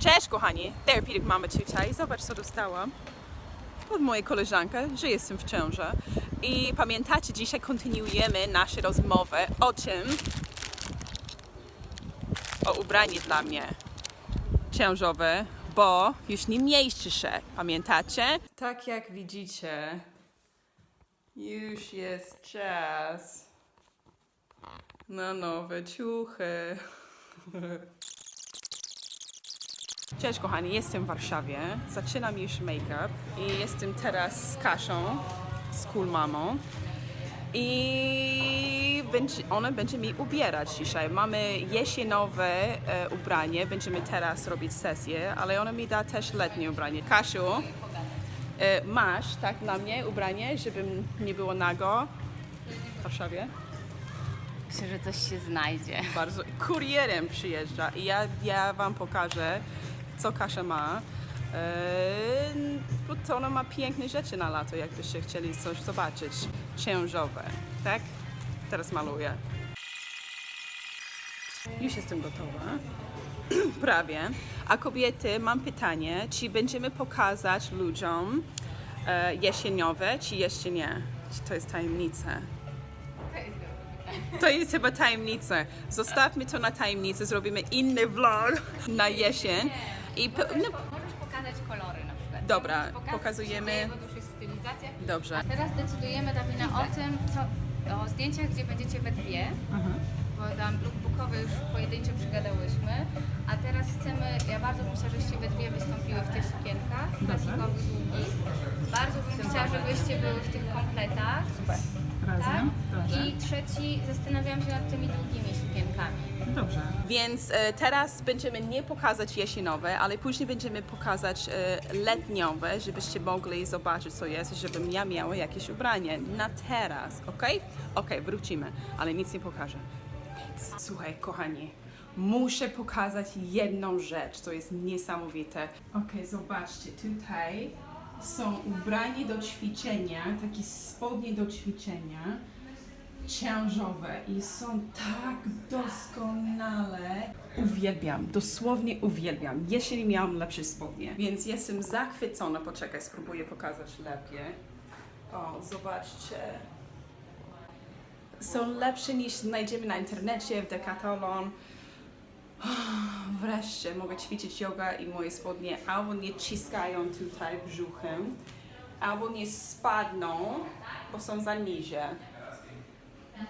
Cześć kochani, Therapeutic Mama tutaj. Zobacz co dostałam od mojej koleżanki, że jestem w ciąży. I pamiętacie, dzisiaj kontynuujemy naszą rozmowę o czym? O ubranie dla mnie ciążowe, bo już nie mieści się, pamiętacie? Tak jak widzicie, już jest czas na nowe ciuchy. Cześć kochani, jestem w Warszawie, zaczynam już make-up i jestem teraz z Kasią, z Cool Mamą i będzie, ona będzie mi ubierać dzisiaj. Mamy jesienowe e, ubranie, będziemy teraz robić sesję, ale ona mi da też letnie ubranie. Kasiu, e, masz tak dla mnie ubranie, żebym nie było nago w Warszawie? Myślę, że coś się znajdzie. bardzo kurierem przyjeżdża i ja, ja wam pokażę, co Kasia ma. To ona ma piękne rzeczy na lato, jakbyście chcieli coś zobaczyć. Ciężowe, tak? Teraz maluję. Już jestem gotowa. Prawie. A kobiety, mam pytanie, czy będziemy pokazać ludziom e, jesieniowe, czy jeszcze nie? Czy to jest tajemnica? To jest chyba tajemnica. Zostawmy to na tajemnicę, zrobimy inny vlog na jesień. I po, no, Możesz pokazać kolory na przykład. Dobra, Możesz pokazać, pokazujemy- dzieje, Bo to już jest stylizacja. Dobrze. A teraz decydujemy, Dawina, o tym, co, o zdjęciach, gdzie będziecie we dwie. Mhm. Bo tam lookbookowe już pojedyncze przygadałyśmy. A teraz chcemy, ja bardzo bym chciała, żebyście we dwie wystąpiły w tych sukienkach plastikowych długich. Bardzo bym chciała, żebyście były w tych kompletach. Tak? I trzeci, zastanawiałam się nad tymi długimi sukienkami. Dobrze. Więc e, teraz będziemy nie pokazać jesienowe, ale później będziemy pokazać e, letniowe, żebyście mogli zobaczyć co jest, żebym ja miała jakieś ubranie na teraz, ok? Ok, wrócimy, ale nic nie pokażę. Słuchaj, kochani, muszę pokazać jedną rzecz, co jest niesamowite. Ok, zobaczcie, tutaj są ubrania do ćwiczenia, takie spodnie do ćwiczenia ciężowe i są tak doskonale. Uwielbiam, dosłownie uwielbiam. Nie miałam lepszych spodnie, więc jestem zachwycona. Poczekaj, spróbuję pokazać lepiej. O, zobaczcie. Są lepsze niż znajdziemy na internecie, w Decathlon. Wreszcie mogę ćwiczyć yoga i moje spodnie albo nie ciskają tutaj brzuchem, albo nie spadną, bo są za nizie.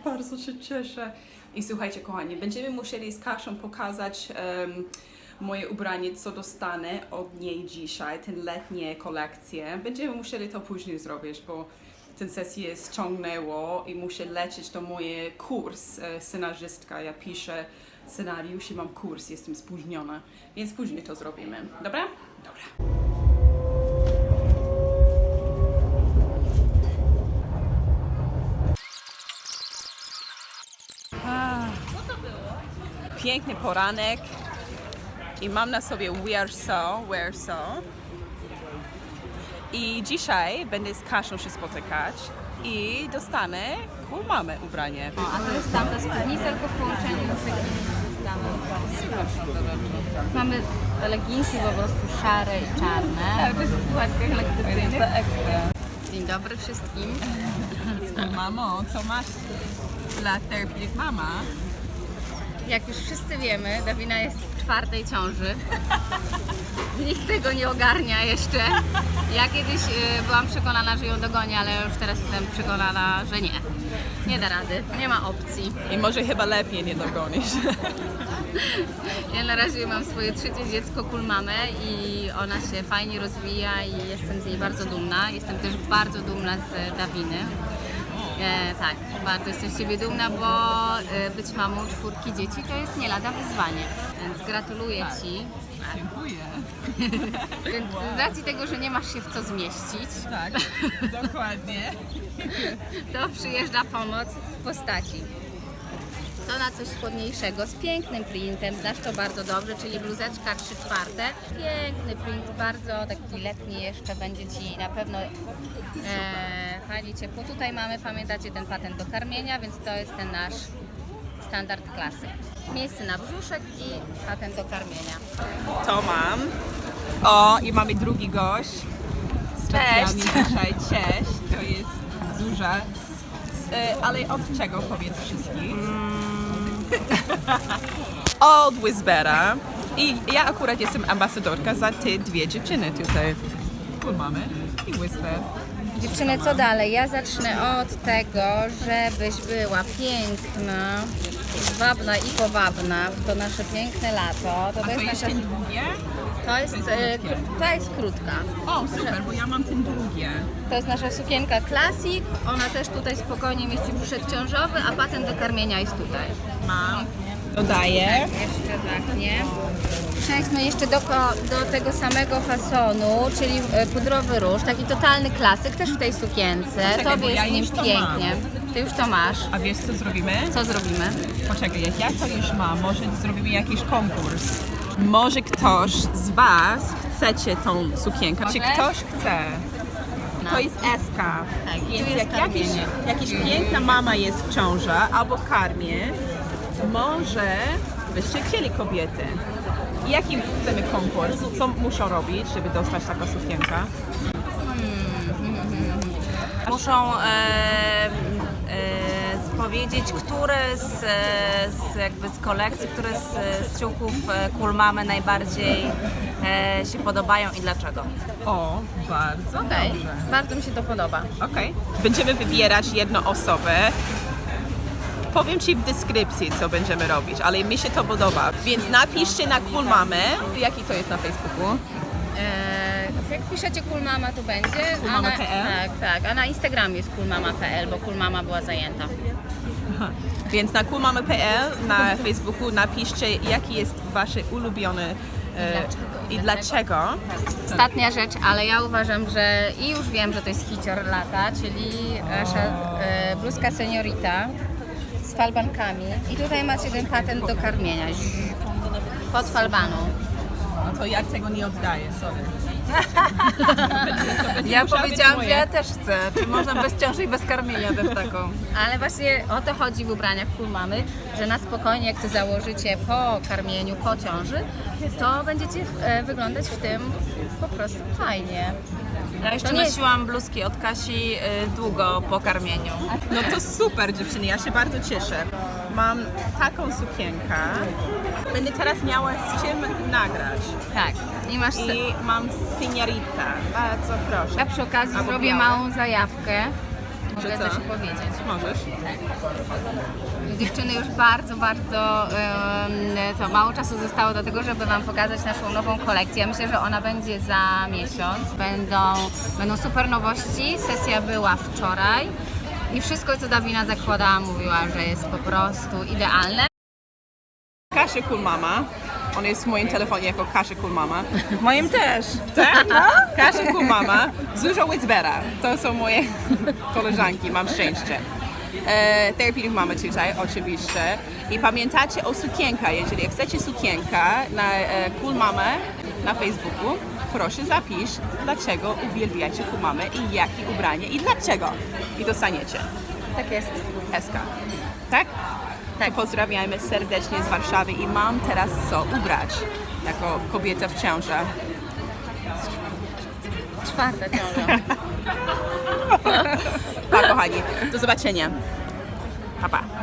Bardzo się cieszę. I słuchajcie, kochani, będziemy musieli z Kasią pokazać moje ubranie, co dostanę od niej dzisiaj, ten letnie kolekcje. Będziemy musieli to później zrobić, bo ten sesję ściągnęło i muszę lecieć do moje kurs e, scenarzystka. Ja piszę scenariusz i mam kurs, jestem spóźniona, więc później to zrobimy. Dobra? Dobra. Piękny poranek i mam na sobie Wear So, Wear So. I dzisiaj będę z Kasią się spotykać i dostanę cool mamy ubranie. A to jest tamta spódnica, tylko w połączeniu z takim. Mamy leginsy po prostu szare i czarne. Tak, to jest w płatkach lekcyjnych. Dzień dobry wszystkim. Mamo, co masz dla Therapeutic Mama? Jak już wszyscy wiemy, Dawina jest w czwartej ciąży. Nikt tego nie ogarnia jeszcze. Ja kiedyś y, byłam przekonana, że ją dogonię, ale już teraz jestem przekonana, że nie. Nie da rady, nie ma opcji. I może chyba lepiej nie dogonisz. Ja na razie mam swoje trzecie dziecko, kulmamę i ona się fajnie rozwija i jestem z niej bardzo dumna. Jestem też bardzo dumna z Dawiny. E, tak, bardzo jestem z Ciebie dumna, bo e, być mamą czwórki dzieci to jest nie lada wyzwanie. Więc gratuluję Ci. Dziękuję. Więc z racji tego, że nie masz się w co zmieścić, Tak, dokładnie. to przyjeżdża pomoc w postaci. To na coś spodniejszego z pięknym printem, znasz to bardzo dobrze, czyli bluzeczka 3 czwarte. Piękny print, bardzo taki letni jeszcze będzie Ci na pewno e, fajnie ciepło. Tutaj mamy, pamiętacie ten patent do karmienia, więc to jest ten nasz standard klasy. Miejsce na brzuszek i patent do karmienia. To mam. O, i mamy drugi gość. Dzisiaj. Cześć. To jest duża. E, Ale od czego powiedz wszystkich? od Whizbera. I ja akurat jestem ambasadorka za te dwie dziewczyny tutaj. Tu mamy i Whisper. Dziewczyny, co dalej? Ja zacznę od tego, żebyś była piękna, wabna i powabna w to nasze piękne lato. To, A to jest ten drugie? To jest, to jest e, krótkie. kró- to jest krótka. O, super, bo ja mam ten drugie. To jest nasza sukienka Classic. Ona też tutaj spokojnie mieści brzuszek ciążowy, a patent do karmienia jest tutaj. Mam. Dodaję. Jeszcze tak, nie? Przejdźmy jeszcze do, ko- do tego samego fasonu, czyli e, pudrowy róż, taki totalny klasyk, też w tej sukience. Poczekaj, bo Tobie ja jest nim już to pięknie. Ty już to masz. A wiesz co zrobimy? Co zrobimy? Poczekaj, jak ja to już mam, może zrobimy jakiś konkurs. Może ktoś z Was chcecie tą sukienkę? Czy ktoś chce? No. To jest SK. Tak, Więc jest jak jakiś, karmienie. jakiś piękna mama jest w ciąży albo karmie, może byście chcieli kobiety. I Jaki chcemy konkurs? Co muszą robić, żeby dostać taką sukienkę? Muszą e, e, powiedzieć, które z, e, z, jakby z kolekcji, które z, z ciuchów e, Kulmamy najbardziej e, się podobają i dlaczego. O, bardzo Okej, dobrze. bardzo mi się to podoba. Okej. Będziemy wybierać jedną osobę. Powiem Ci w deskrypcji, co będziemy robić, ale mi się to podoba. Więc napiszcie na Cool Mamy. Jaki to jest na Facebooku? E, jak piszecie Kulmama, to będzie. a na, tak, tak. A na Instagramie jest Kulmama.pl, bo Kulmama była zajęta. Więc na coolmamy.pl na Facebooku napiszcie, jaki jest Wasz ulubiony e, i dlaczego. Ostatnia rzecz, ale ja uważam, że i już wiem, że to jest hicior lata, czyli nasza e, bluzka seniorita z falbankami. I tutaj macie ten patent do karmienia. Pod falbaną. No to ja tego nie oddaję, sorry. Ja powiedziałam, że ja też chcę. Czy można bez ciąży i bez karmienia też taką? Ale właśnie o to chodzi w ubraniach cool mamy, że na spokojnie jak to założycie po karmieniu, po ciąży, to będziecie e, wyglądać w tym po prostu fajnie. Ja jeszcze To nie nosiłam bluzki od Kasi y, długo po karmieniu. No to super dziewczyny, ja się bardzo cieszę. Mam taką sukienkę. Będę teraz miała z czym nagrać. Tak. I masz... I mam seniorita. Bardzo proszę. Ja przy okazji Albo zrobię białe. małą zajawkę. Mogę Że co? coś powiedzieć. Możesz. Dziewczyny już bardzo, bardzo to mało czasu zostało do tego, żeby Wam pokazać naszą nową kolekcję. Ja myślę, że ona będzie za miesiąc. Będą, będą super nowości. Sesja była wczoraj i wszystko, co Dawina zakładała, mówiła, że jest po prostu idealne. Kasia Cool Mama. On jest w moim telefonie jako Kasia Cool Mama. Moim też. Tak? Kasia Cool Mama. Zuzia Whitbera. To są moje koleżanki, mam szczęście. E, Therapeutic mamy tutaj oczywiście. I pamiętacie o sukienkach. Jeżeli chcecie sukienka na e, Cool Mamę na Facebooku, proszę zapisz, dlaczego uwielbiacie Cool Mamę i jakie ubranie i dlaczego. I dostaniecie. Tak jest. SK. Tak? Tak. To pozdrawiamy serdecznie z Warszawy i mam teraz co ubrać jako kobieta w ciąży. Czwarta ciąża. Pa kochani, do zobaczenia. Pa pa.